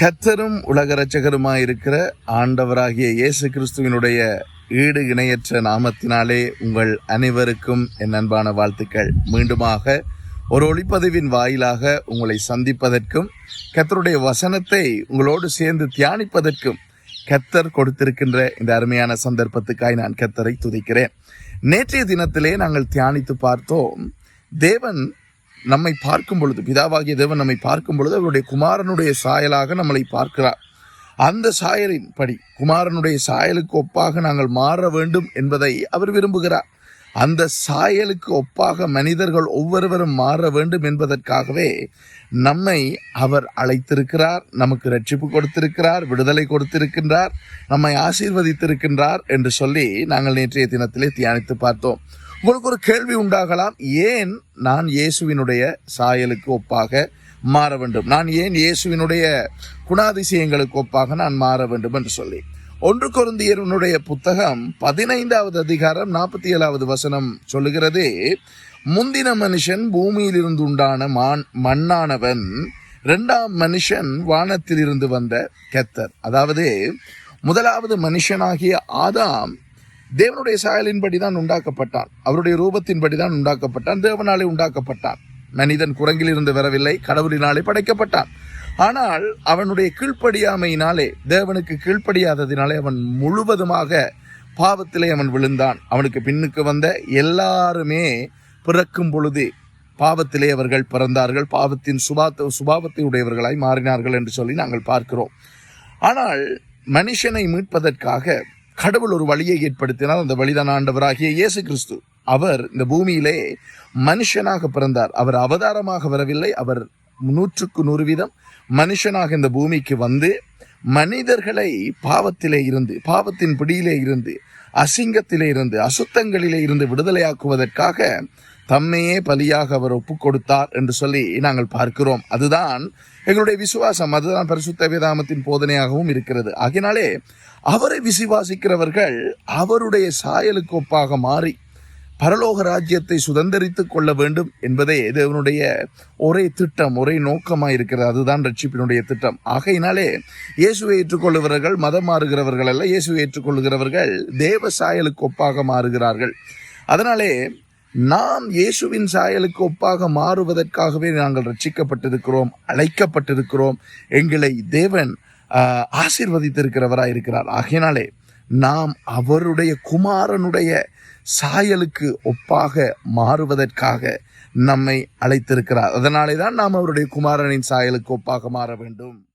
கத்தரும் உலக இரட்சகருமாயிருக்கிற ஆண்டவராகிய இயேசு கிறிஸ்துவினுடைய ஈடு இணையற்ற நாமத்தினாலே உங்கள் அனைவருக்கும் என் அன்பான வாழ்த்துக்கள். மீண்டுமாக ஒரு ஒளிப்பதிவின் வாயிலாக உங்களை சந்திப்பதற்கும் கத்தருடைய வசனத்தை உங்களோடு சேர்ந்து தியானிப்பதற்கும் கத்தர் கொடுத்திருக்கின்ற இந்த அருமையான சந்தர்ப்பத்துக்காய் நான் கத்தரை துதிக்கிறேன். நேற்றைய தினத்திலே நாங்கள் தியானித்து பார்த்தோம் தேவன் நம்மை பார்க்கும் பொழுது பிதாவாகிய தேவன் நம்மை பார்க்கும் பொழுது அவருடைய குமாரனுடைய சாயலாக நம்மளை பார்க்கிறார். அந்த சாயலின் படி குமாரனுடைய சாயலுக்கு ஒப்பாக நாங்கள் மாற வேண்டும் என்பதை அவர் விரும்புகிறார். அந்த சாயலுக்கு ஒப்பாக மனிதர்கள் ஒவ்வொருவரும் மாற வேண்டும் என்பதற்காகவே நம்மை அவர் அழைத்திருக்கிறார். நமக்கு ரட்சிப்பு கொடுத்திருக்கிறார் விடுதலை கொடுத்திருக்கின்றார் நம்மை ஆசீர்வதித்திருக்கின்றார் என்று சொல்லி நாங்கள் நேற்றைய தினத்திலே தியானித்து பார்த்தோம். உங்களுக்கு ஒரு கேள்வி உண்டாகலாம். ஏன் நான் இயேசுவினுடைய சாயலுக்கு ஒப்பாக மாற வேண்டும்? நான் ஏன் இயேசுவினுடைய குணாதிசயங்களுக்கு ஒப்பாக நான் மாற வேண்டும் என்று சொல்லி. ஒன்று குருந்தியருனுடைய புத்தகம் பதினைந்தாவது அதிகாரம் நாற்பத்தி ஏழாவது வசனம் சொல்லுகிறது முந்தின மனுஷன் பூமியிலிருந்து உண்டான மான் மண்ணானவன் இரண்டாம் மனுஷன் வானத்திலிருந்து வந்த கெத்தர். அதாவது முதலாவது மனுஷனாகிய ஆதாம் தேவனுடைய சாயலின்படி தான் உண்டாக்கப்பட்டான். அவருடைய ரூபத்தின்படி தான் உண்டாக்கப்பட்டான். தேவனாலே உண்டாக்கப்பட்டான். மனிதன் குரங்கிலிருந்து வரவில்லை கடவுளினாலே படைக்கப்பட்டான். ஆனால் அவனுடைய கீழ்ப்படியாமையினாலே தேவனுக்கு கீழ்ப்படியாததினாலே அவன் முழுவதுமாக பாவத்திலே அவன் விழுந்தான். அவனுக்கு பின்னுக்கு வந்த எல்லாருமே பிறக்கும் பொழுது பாவத்திலே அவர்கள் பிறந்தார்கள். பாவத்தின் சுபாத்த சுபாவத்தை உடையவர்களாய் மாறினார்கள் என்று சொல்லி நாங்கள் பார்க்கிறோம். ஆனால் மனுஷனை மீட்பதற்காக கடவுள் ஒரு வழியை ஏற்படுத்தினார் அந்த வழிதான் ஆண்டவராகிய இயேசு கிறிஸ்து. அவர் இந்த பூமியிலே மனுஷனாக பிறந்தார். அவர் அவதாரமாக வரவில்லை. அவர் நூற்றுக்கு நூறு வீதம் மனுஷனாக இந்த பூமிக்கு வந்து மனிதர்களை பாவத்திலே இருந்து பாவத்தின் பிடியிலே இருந்து அசிங்கத்திலே இருந்து அசுத்தங்களிலே இருந்து விடுதலையாக்குவதற்காக தம்மையே பலியாக அவர் ஒப்பு கொடுத்தார் என்று சொல்லி நாங்கள் பார்க்கிறோம். அதுதான் எங்களுடைய விசுவாசம். அதுதான் பரிசுத்த வேதாமத்தின் போதனையாகவும் இருக்கிறது. ஆகினாலே அவரை விசுவாசிக்கிறவர்கள் அவருடைய சாயலுக்கு ஒப்பாக மாறி பரலோக ராஜ்யத்தை சுதந்திரித்துக் கொள்ள வேண்டும் என்பதே தேவனுடைய ஒரே திட்டம் ஒரே நோக்கமாக இருக்கிறது. அதுதான் ரட்சிப்பினுடைய திட்டம். ஆகையினாலே இயேசுவை ஏற்றுக்கொள்ளுகிறவர்கள் மதம் மாறுகிறவர்கள் அல்ல இயேசுவை ஏற்றுக்கொள்ளுகிறவர்கள் தேவ சாயலுக்கு ஒப்பாக மாறுகிறார்கள். அதனாலே நாம் இயேசுவின் சாயலுக்கு ஒப்பாக மாறுவதற்காகவே நாங்கள் ரட்சிக்கப்பட்டிருக்கிறோம் அழைக்கப்பட்டிருக்கிறோம். எங்களை தேவன் ஆசீர்வதித்திருக்கிறவராக இருக்கிறார் ஆகையினாலே நாம் அவருடைய குமாரனுடைய சாயலுக்கு ஒப்பாக மாறுவதற்காக நம்மை அழைத்திருக்கிறார். அதனாலே தான் நாம் அவருடைய குமாரனின் சாயலுக்கு ஒப்பாக மாற வேண்டும்.